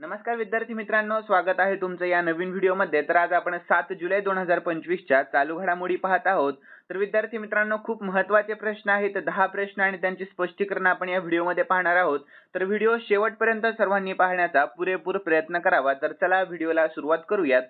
नमस्कार विद्यार्थी मित्रांनो स्वागत आहे तुमचं या नवीन व्हिडिओमध्ये. तर आज आपण सात जुलै दोन हजार पंचवीसच्या चालू घडामोडी पाहत आहोत. तर विद्यार्थी मित्रांनो खूप महत्त्वाचे प्रश्न आहेत. दहा प्रश्न आणि त्यांची स्पष्टीकरण आपण या व्हिडिओमध्ये पाहणार आहोत. तर व्हिडिओ शेवटपर्यंत सर्वांनी पाहण्याचा पुरेपूर प्रयत्न करावा. तर चला व्हिडिओला सुरुवात करूयात.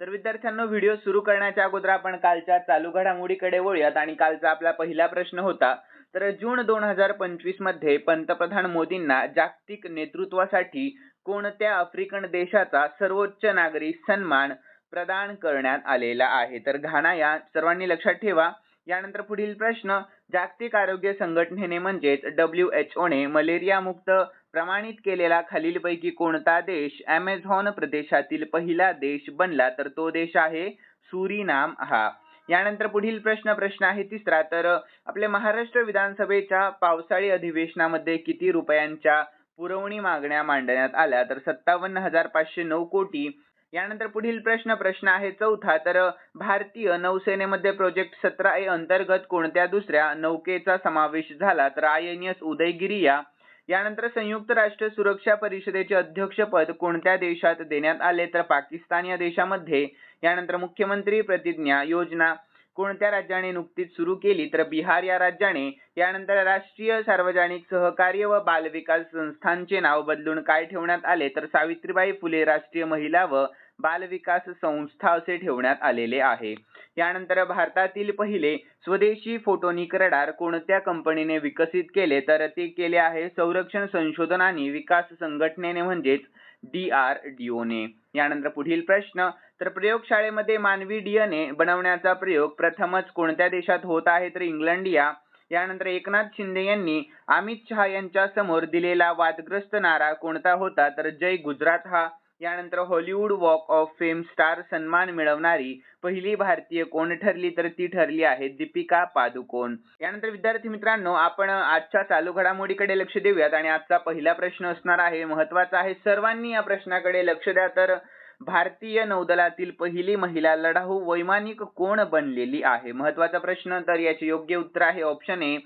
तर विद्यार्थ्यांनो व्हिडिओ सुरू करण्याच्या अगोदर आपण कालच्या चालू घडामोडीकडे वळूयात आणि कालचा आपला पहिला प्रश्न होता. तर जून दोन हजार पंचवीसमध्ये पंतप्रधान मोदींना जागतिक नेतृत्वासाठी कोणत्या आफ्रिकन देशाचा सर्वोच्च नागरी सन्मान प्रदान करण्यात आलेला आहे. तर घाना या सर्वांनी लक्षात ठेवा. यानंतर पुढील प्रश्न जागतिक आरोग्य संघटनेने म्हणजेच डब्ल्यू एच ओने मलेरिया मुक्त प्रमाणित केलेला खालीलपैकी कोणता देश अमेझॉन प्रदेशातील पहिला देश बनला तर तो देश आहे सुरीनाम हा. यानंतर पुढील प्रश्न प्रश्न आहे तिसरा. तर आपल्या महाराष्ट्र विधानसभेच्या पावसाळी अधिवेशनामध्ये किती रुपयांच्या पुरवणी मागण्या मांडण्यात आल्या तर सत्तावन्न हजार पाचशे नऊ कोटी. यानंतर पुढील प्रश्न प्रश्न आहे चौथा तर भारतीय नौसेनेमध्ये प्रोजेक्ट सतरा ए अंतर्गत कोणत्या दुसऱ्या नौकेचा समावेश झाला? तर आय एन एस उदयगिरी या यानंतर संयुक्त राष्ट्र सुरक्षा परिषदेचे अध्यक्षपद कोणत्या देशात देण्यात आले? तर पाकिस्तान या देशामध्ये. यानंतर मुख्यमंत्री प्रतिज्ञा योजना. कोणत्या राज्याने नुकतीच सुरू केली तर बिहार या राज्याने? यानंतर राष्ट्रीय सार्वजनिक सहकार्य व बाल विकास संस्थांचे नाव बदलून काय ठेवण्यात आले? तर सावित्रीबाई फुले राष्ट्रीय महिला व बाल विकास संस्था असे ठेवण्यात आलेले आहे. यानंतर भारतातील पहिले स्वदेशी फोटोनिक रडार कोणत्या कंपनीने विकसित केले? तर ते केले आहे संरक्षण संशोधन आणि विकास संघटनेने म्हणजेच डी आर डी यानंतर पुढील प्रश्न तर प्रयोगशाळेमध्ये मानवी डीएनए बनवण्याचा प्रयोग प्रथमच कोणत्या देशात होत आहे तर इंग्लंड या. यानंतर एकनाथ शिंदे यांनी अमित शहा यांच्या समोर दिलेला वादग्रस्त नारा कोणता होता तर जय गुजरात हा. यानंतर Hollywood walk of fame star सन्मान मिळवणारी पहिली भारतीय कोण ठरली तर ती ठरली आहे दीपिका पादुकोण. यानंतर विद्यार्थी मित्रांनो आपण आजच्या चालू घडामोडीकडे लक्ष देऊयात आणि आजचा पहिला प्रश्न असणार आहे महत्त्वाचा आहे सर्वांनी या प्रश्नाकडे लक्ष द्या. तर भारतीय नौदलातील पहिली महिला लढाऊ वैमानिक कोण बनलेली आहे? महत्त्वाचा प्रश्न तर याचे योग्य उत्तर आहे ऑप्शन ए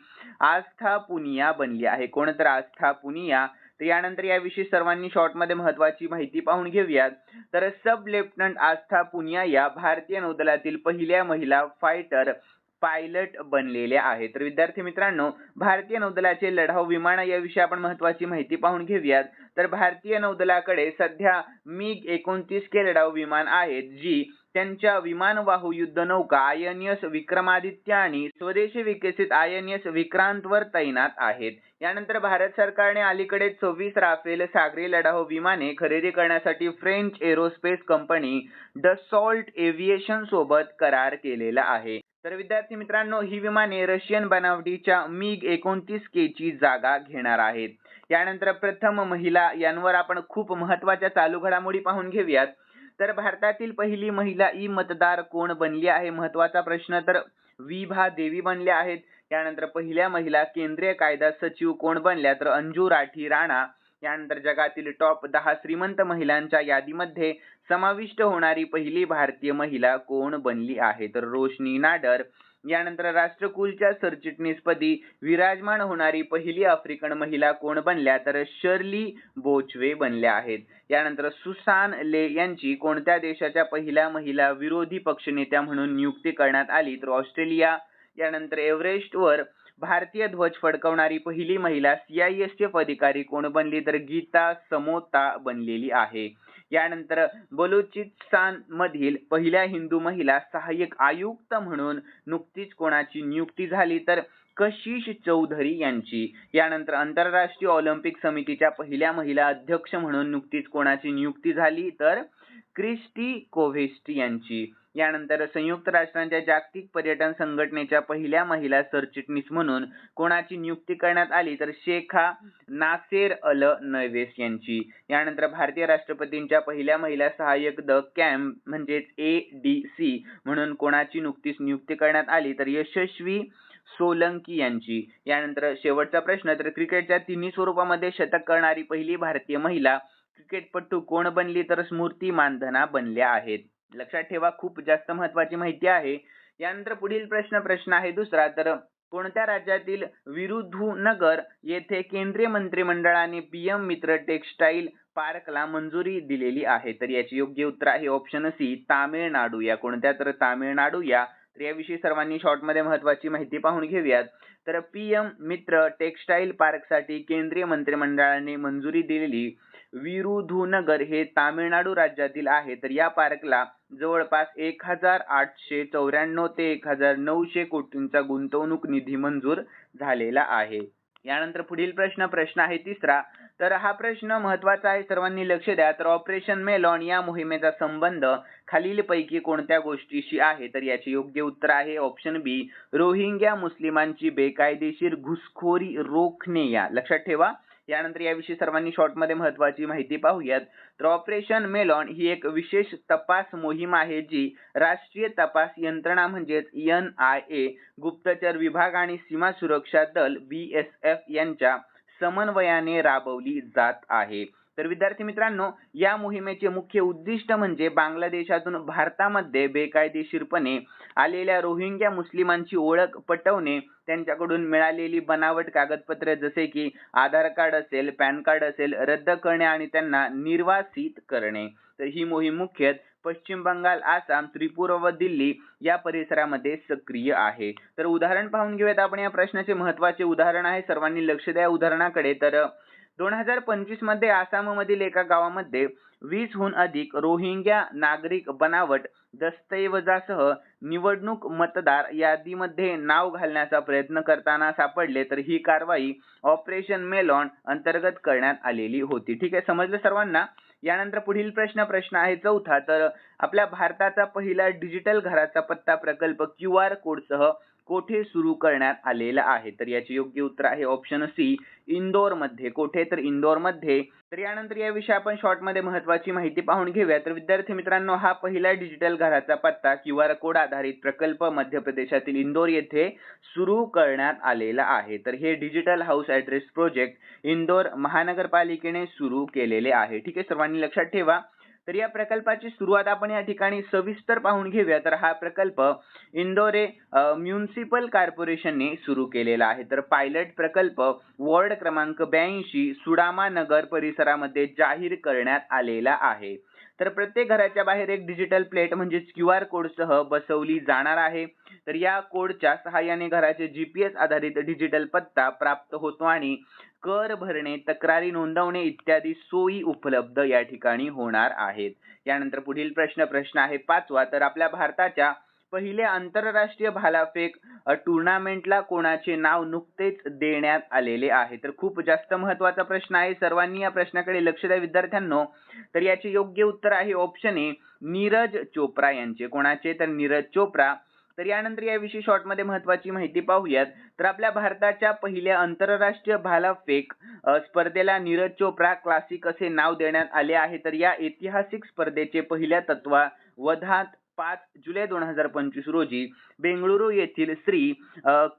आस्था पुनिया बनली आहे. कोण तर आस्था पुनिया? तर यानंतर याविषयी सर्वांनी शॉर्टमध्ये महत्वाची माहिती पाहून घेऊयात. तर सब लेफ्टनंट आस्था पुनिया या भारतीय नौदलातील पहिल्या महिला फायटर पायलट बनलेल्या आहेत. तर विद्यार्थी मित्रांनो भारतीय नौदलाचे लढाऊ विमान याविषयी आपण महत्वाची माहिती पाहून घेऊयात. तर भारतीय नौदलाकडे सध्या मिग एकोणतीस के लढाऊ विमान आहेत जी त्यांच्या विमानवाहू युद्ध नौका आय एन एस विक्रमादित्य आणि स्वदेशी विकसित आय एन एस विक्रांतवर तैनात आहेत. यानंतर भारत सरकारने अलीकडे सव्वीस राफेल सागरी लढाऊ विमाने खरेदी करण्यासाठी French aerospace company Dassault aviation सोबत करार केलेला आहे. तर विद्यार्थी मित्रांनो ही विमाने रशियन बनावटीच्या मिग एकोणतीस के ची जागा घेणार आहेत. यानंतर प्रथम महिला यांवर आपण खूप महत्त्वाच्या चालू घडामोडी पाहून घेऊयात. तर भारतातील पहिली महिला ई मतदार कोण बनली आहे? महत्त्वाचा प्रश्न. तर विभा देवी बनल्या आहेत. यानंतर पहिल्या महिला केंद्रीय कायदा सचिव कोण बनल्या? तर अंजू राठी राणा. यानंतर जगातील टॉप दहा श्रीमंत महिलांच्या यादीमध्ये समाविष्ट होणारी पहिली भारतीय महिला कोण बनली आहे? तर रोशनी नाडर. यानंतर राष्ट्रकुलच्या सरचिटणीसपदी विराजमान होणारी पहिली आफ्रिकन महिला कोण बनल्या तर शर्ली बोचवे बनल्या आहेत. यानंतर सुसान ले यांची कोणत्या देशाच्या पहिल्या महिला विरोधी पक्षनेत्या म्हणून नियुक्ती करण्यात आली तर ऑस्ट्रेलिया. यानंतर एव्हरेस्टवर भारतीय ध्वज फडकवणारी पहिली महिला सीआयएसएफ अधिकारी कोण बनली तर गीता समोता बनलेली आहे. यानंतर बलुचिस्तान मधील पहिल्या हिंदू महिला सहाय्यक आयुक्त म्हणून नुकतीच कोणाची नियुक्ती झाली तर कशिश चौधरी यांची. यानंतर आंतरराष्ट्रीय ऑलिम्पिक समितीच्या पहिल्या महिला अध्यक्ष म्हणून नुकतीच कोणाची नियुक्ती झाली तर क्रिस्टी कोव्हेस्टी यांची. यानंतर संयुक्त राष्ट्रांच्या जागतिक पर्यटन संघटनेच्या पहिल्या महिला सरचिटणीस म्हणून कोणाची नियुक्ती करण्यात आली तर शेखा नासेर अल नवेस यांची. यानंतर भारतीय राष्ट्रपतींच्या पहिल्या महिला सहाय्यक द कॅम्प म्हणजेच ए डी सी म्हणून कोणाची नुकतीच नियुक्ती करण्यात आली तर यशस्वी सोलंकी यांची. यानंतर शेवटचा प्रश्न तर क्रिकेटच्या तिन्ही स्वरूपामध्ये शतक करणारी पहिली भारतीय महिला क्रिकेटपटू कोण बनली तर स्मृती मानधना बनल्या आहेत? लक्षात ठेवा खूप जास्त महत्वाची माहिती आहे. यानंतर पुढील प्रश्न प्रश्न आहे दुसरा. तर कोणत्या राज्यातील नगर येथे केंद्रीय मंत्रिमंडळाने पीएम मित्र टेक्सटाईल पार्कला मंजुरी दिलेली आहे? तर याची योग्य उत्तर आहे ऑप्शन सी तामिळनाडू. या कोणत्या? तर तामिळनाडू या. तर याविषयी सर्वांनी शॉर्टमध्ये महत्वाची माहिती पाहून घेऊयात. तर पीएम मित्र टेक्सटाईल पार्कसाठी केंद्रीय मंत्रिमंडळाने मंजुरी दिलेली विरुधुनगर हे तामिळनाडू राज्यातील आहे. तर या पार्कला जवळपास एक हजार आठशे चौऱ्याण्णव ते एक हजार नऊशे कोटींचा गुंतवणूक निधी मंजूर झालेला आहे. यानंतर पुढील प्रश्न प्रश्न आहे तिसरा. तर हा प्रश्न महत्त्वाचा आहे. सर्वांनी लक्ष द्या. तर ऑपरेशन मेलॉन या मोहिमेचा संबंध खालीलपैकी कोणत्या गोष्टीशी आहे? तर याचे योग्य उत्तर आहे ऑप्शन बी रोहिंग्या मुस्लिमांची बेकायदेशीर घुसखोरी रोखणे या. लक्षात ठेवा. यानंतर याविषयी सर्वांनी शॉर्टमध्ये महत्वाची माहिती पाहूयात. तर ऑपरेशन मेलॉन ही एक विशेष तपास मोहीम आहे जी राष्ट्रीय तपास यंत्रणा म्हणजेच एन आय ए गुप्तचर विभाग आणि सीमा सुरक्षा दल बी एस एफ यांच्या समन्वयाने राबवली जात आहे. तर विद्यार्थी मित्रांनो या मोहिमेचे मुख्य उद्दिष्ट म्हणजे बांगलादेशातून भारतामध्ये बेकायदेशीरपणे आलेल्या रोहिंग्या मुस्लिमांची ओळख पटवणे त्यांच्याकडून मिळालेली बनावट कागदपत्रे जसे की आधार कार्ड असेल पॅन कार्ड असेल रद्द करणे आणि त्यांना निर्वासित करणे. तर ही मोहीम मुख्यत पश्चिम बंगाल आसाम त्रिपुरा व दिल्ली या परिसरामध्ये सक्रिय आहे. तर उदाहरण पाहून घेऊयात आपण या प्रश्नाचे महत्त्वाचे उदाहरण आहे. सर्वांनी लक्ष द्या उदाहरणाकडे. तर दोन हजार पंचवीसमध्ये आसाममधील एका गावामध्ये वीसहून अधिक रोहिंग्या नागरिक बनावट दस्तऐवजासह निवडणूक मतदार यादीमध्ये नाव घालण्याचा प्रयत्न करताना सापडले तर ही कारवाई ऑपरेशन मेलॉन अंतर्गत करण्यात आलेली होती. ठीक आहे समजलं सर्वांना? यानंतर पुढील प्रश्न प्रश्न आहे चौथा. तर आपल्या भारताचा पहिला डिजिटल घराचा पत्ता प्रकल्प क्यू आर कोडसह कोठे सुरू करण्यात आलेला आहे? तर याचे योग्य उत्तर आहे ऑप्शन सी इंदोरमध्ये. कोठे? तर इंदोरमध्ये. तर यानंतर याविषयी आपण शॉर्टमध्ये महत्वाची माहिती पाहून घेऊया. तर विद्यार्थी मित्रांनो हा पहिला डिजिटल घराचा पत्ता क्यू आर कोड आधारित प्रकल्प मध्य प्रदेशातील इंदोर येथे सुरू करण्यात आलेला आहे. तर हे digital house address project Indore महानगरपालिकेने सुरू केलेले आहे. ठीक आहे सर्वांनी लक्षात ठेवा. तर या प्रकल्पाची सुरुवात आपण या ठिकाणी सविस्तर पाहून घेऊया. तर हा प्रकल्प इंदोरे म्युन्सिपल कॉर्पोरेशनने सुरू केलेला आहे. तर पायलट प्रकल्प वॉर्ड क्रमांक ब्याऐंशी सुडामा नगर परिसरामध्ये जाहीर करण्यात आलेला आहे. तर प्रत्येक घराच्या बाहेर एक डिजिटल प्लेट म्हणजेच क्यू आर कोडसह बसवली जाणार आहे. तर या कोडच्या सहाय्याने घराचे जी पी एस आधारित डिजिटल पत्ता प्राप्त होतो आणि कर भरणे तक्रारी नोंदवणे इत्यादी सोयी उपलब्ध या ठिकाणी होणार आहेत. यानंतर पुढील प्रश्न प्रश्न आहे पाचवा. तर आपल्या भारताच्या पहिले आंतरराष्ट्रीय भालाफेक टुर्नामेंटला कोणाचे नाव नुकतेच देण्यात आलेले आहे. तर खूप जास्त महत्त्वाचा प्रश्न आहे. सर्वांनी या प्रश्नाकडे लक्ष द्या विद्यार्थ्यांनो. तर याचे योग्य उत्तर आहे ऑप्शन ए नीरज चोप्रा यांचे. कोणाचे? तर नीरज चोप्रा. तर यानंतर याविषयी शॉर्टमध्ये महत्वाची माहिती पाहूयात. तर आपल्या भारताच्या पहिल्या आंतरराष्ट्रीय भालाफेक स्पर्धेला नीरज चोप्रा क्लासिक असे नाव देण्यात आले आहे. तर या ऐतिहासिक स्पर्धेचे पहिल्या तत्वावधात पाच जुलै दोन हजार पंचवीस रोजी बेंगळुरू येथील श्री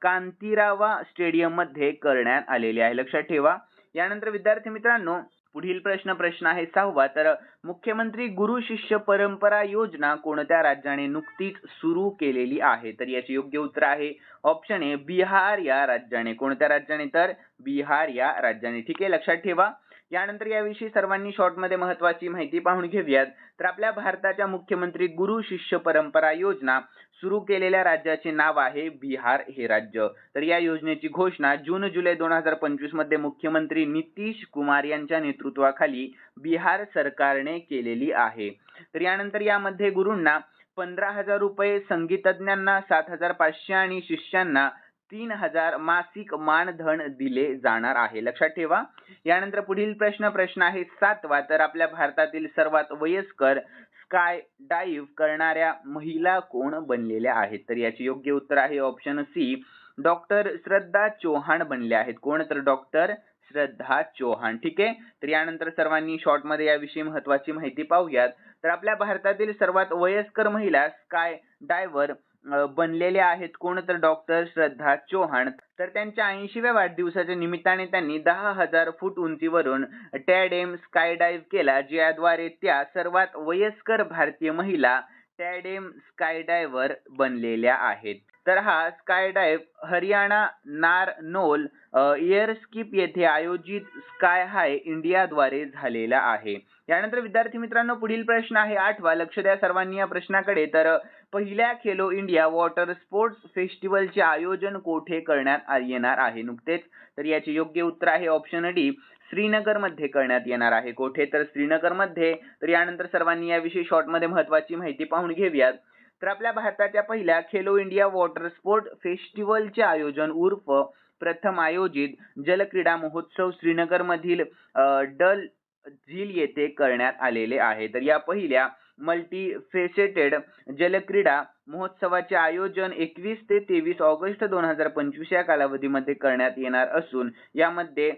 कांतीरावा स्टेडियममध्ये करण्यात आलेले आहे. लक्षात ठेवा. यानंतर विद्यार्थी मित्रांनो पुढील प्रश्न प्रश्न आहे सहावा. तर मुख्यमंत्री गुरु शिष्य परंपरा योजना कोणत्या राज्याने नुकतीच सुरू केलेली आहे? तर याचे योग्य उत्तर आहे ऑप्शन ए बिहार या राज्याने. कोणत्या राज्याने? तर बिहार या राज्याने. ठीक आहे? लक्षात ठेवा. यानंतर याविषयी सर्वांनी शॉर्टमध्ये महत्वाची माहिती पाहून घेऊयात. तर आपल्या भारताच्या मुख्यमंत्री गुरु शिष्य परंपरा योजना सुरू केलेल्या राज्याचे नाव आहे बिहार हे राज्य. तर या योजनेची घोषणा जून जुलै दोन हजार पंचवीसमध्ये मुख्यमंत्री नितीश कुमार यांच्या नेतृत्वाखाली बिहार सरकारने केलेली आहे. तर यानंतर यामध्ये गुरूंना पंधरा हजार रुपये संगीतज्ञांना सात हजार पाचशे आणि शिष्यांना तीन हजार मासिक मानधन दिले जाणार आहे. लक्षात ठेवा. यानंतर पुढील प्रश्न प्रश्न आहे सातवा. तर आपल्या भारतातील सर्वात वयस्कर स्काय डाईव्ह करणाऱ्या महिला कोण बनलेल्या आहेत? तर याचे योग्य उत्तर आहे option C doctor Shraddha Chauhan बनले आहेत. कोण? तर डॉक्टर श्रद्धा चौहान. ठीक आहे? तर यानंतर सर्वांनी शॉर्टमध्ये याविषयी महत्वाची माहिती पाहूयात. तर आपल्या भारतातील सर्वात वयस्कर महिला स्काय डायव्हर बनलेले आहेत कोण तर डॉक्टर श्रद्धा चौहान. तर त्यांच्या ऐंशीव्या वाढदिवसाच्या निमित्ताने त्यांनी दहा हजार फूट उंचीवरून टॅडेम स्कायडाईव केला ज्याद्वारे त्या सर्वात वयस्कर भारतीय महिला टॅडेम स्कायडायव्हर बनलेल्या आहेत. तर हा स्कायडाईव हरियाणा हरियाणा नारनोल एअरस्किप येथे आयोजित स्काय हाय इंडियाद्वारे झालेला आहे. यानंतर विद्यार्थी मित्रांनो पुढील प्रश्न आहे आठवा. लक्ष द्या सर्वांनी या प्रश्नाकडे. तर पहिल्या खेलो इंडिया वॉटर स्पोर्ट्स फेस्टिवलचे आयोजन कोठे करण्यात आ- येणार आहे नुकतेच? तर याचे योग्य उत्तर आहे ऑप्शन डी श्रीनगरमध्ये करण्यात येणार आहे. कोठे? तर श्रीनगरमध्ये तर यानंतर सर्वांनी याविषयी शॉर्टमध्ये महत्वाची माहिती पाहून घेऊयात. तर आपल्या भारताच्या पहिल्या खेलो इंडिया वॉटर स्पोर्ट फेस्टिवलचे आयोजन उर्फ प्रथम आयोजित जलक्रीडा महोत्सव श्रीनगर मधील डल झील येथे करण्यात आलेले आहे. तर या पहिल्या मल्टी फेसेटेड जलक्रीडा महोत्सवाचे आयोजन एकवीस ते तेवीस ऑगस्ट दोन हजार पंचवीस या कालावधीमध्ये करण्यात येणार असून यामध्ये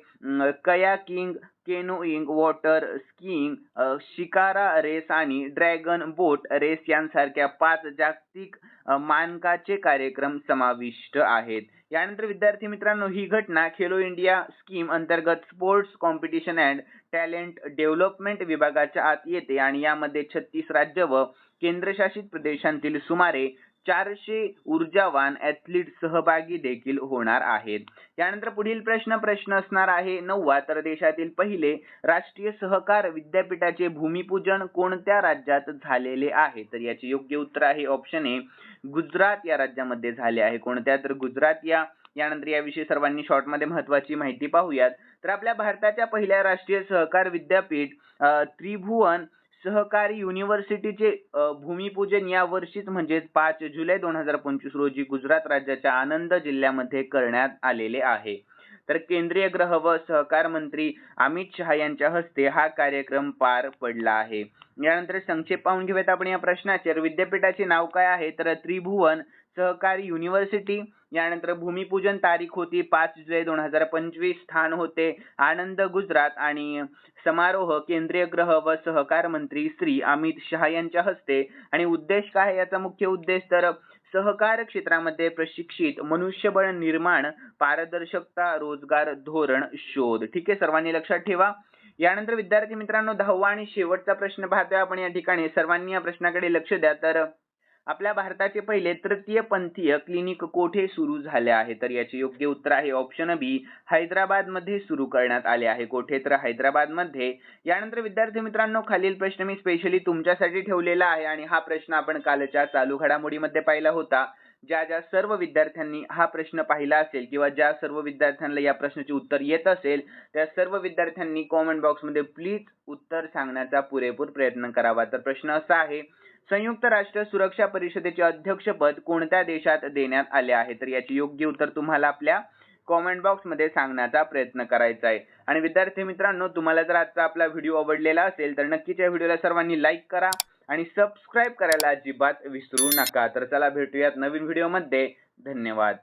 kayaking canoeing water skiing shikara race आणि ड्रॅगन बोट रेस यांसारख्या पाच जागतिक मानकाचे कार्यक्रम समाविष्ट आहेत. यानंतर विद्यार्थी मित्रांनो ही घटना खेलो इंडिया स्कीम अंतर्गत sports competition and talent development विभागाच्या आत येते आणि यामध्ये छत्तीस राज्य व केंद्रशासित प्रदेशांतील सुमारे चारशे ऊर्जावान ऍथलीट सहभागी देखील होणार आहेत. यानंतर पुढील प्रश्न प्रश्न असणार आहे नववा. तर देशातील पहिले राष्ट्रीय सहकार विद्यापीठाचे भूमिपूजन कोणत्या राज्यात झालेले आहे? तर याचे योग्य उत्तर आहे ऑप्शन ए गुजरात. या राज्यामध्ये झाले आहे. कोणत्या? तर गुजरात या यानंतर याविषयी सर्वांनी शॉर्टमध्ये महत्वाची माहिती पाहूयात. तर आपल्या भारताच्या पहिल्या राष्ट्रीय सहकार विद्यापीठ त्रिभुवन सहकारी युनिव्हर्सिटीचे भूमिपूजन या वर्षीच म्हणजेच पाच जुलै दोन हजार पंचवीस रोजी गुजरात राज्याच्या आनंद जिल्ह्यामध्ये करण्यात आलेले आहे. तर केंद्रीय गृह व सहकार मंत्री अमित शहा यांच्या हस्ते हा कार्यक्रम पार पडला आहे. यानंतर संक्षेप पाहून घेऊयात आपण या प्रश्नाचे. विद्यापीठाचे नाव काय आहे? तर त्रिभुवन सहकारी युनिव्हर्सिटी यानंतर भूमिपूजन तारीख होती पाच जुलै दोन हजार पंचवीस स्थान होते आनंद गुजरात आणि समारोह केंद्रीय ग्रह व सहकार मंत्री श्री अमित शहा यांच्या हस्ते. आणि उद्देश काय आहे? याचा मुख्य उद्देश तर सहकार क्षेत्रामध्ये प्रशिक्षित मनुष्यबळ निर्माण पारदर्शकता रोजगार धोरण शोध. ठीक आहे? सर्वांनी लक्षात ठेवा. यानंतर विद्यार्थी मित्रांनो दहावा आणि शेवटचा प्रश्न पाहतोय आपण या ठिकाणी. सर्वांनी या प्रश्नाकडे लक्ष द्या. तर आपल्या भारताचे पहिले तृतीय पंथीय क्लिनिक कोठे सुरू झाले आहे? तर याचे योग्य उत्तर आहे ऑप्शन बी हैदराबादमध्ये सुरू करण्यात आले आहे. कोठे? तर हैदराबादमध्ये यानंतर विद्यार्थी मित्रांनो खालील प्रश्न मी स्पेशली तुमच्यासाठी ठेवलेला आहे आणि हा प्रश्न आपण कालच्या चालू घडामोडीमध्ये पाहिला होता. ज्या ज्या सर्व विद्यार्थ्यांनी हा प्रश्न पाहिला असेल किंवा ज्या सर्व विद्यार्थ्यांना या प्रश्नाचे उत्तर येत असेल त्या सर्व विद्यार्थ्यांनी कॉमेंट बॉक्समध्ये प्लीज उत्तर सांगण्याचा पुरेपूर प्रयत्न करावा. तर प्रश्न असा आहे संयुक्त राष्ट्र सुरक्षा परिषदेचे अध्यक्षपद कोणत्या देशात देण्यात आले आहे? तर याचे योग्य उत्तर तुम्हाला आपल्या कॉमेंट बॉक्समध्ये सांगण्याचा प्रयत्न करायचा आहे. आणि विद्यार्थी मित्रांनो तुम्हाला जर आजचा आपला व्हिडिओ आवडलेला असेल तर नक्कीच या व्हिडिओला सर्वांनी लाईक करा आणि सबस्क्राईब करायला अजिबात विसरू नका. तर चला भेटूयात नवीन व्हिडिओमध्ये धन्यवाद.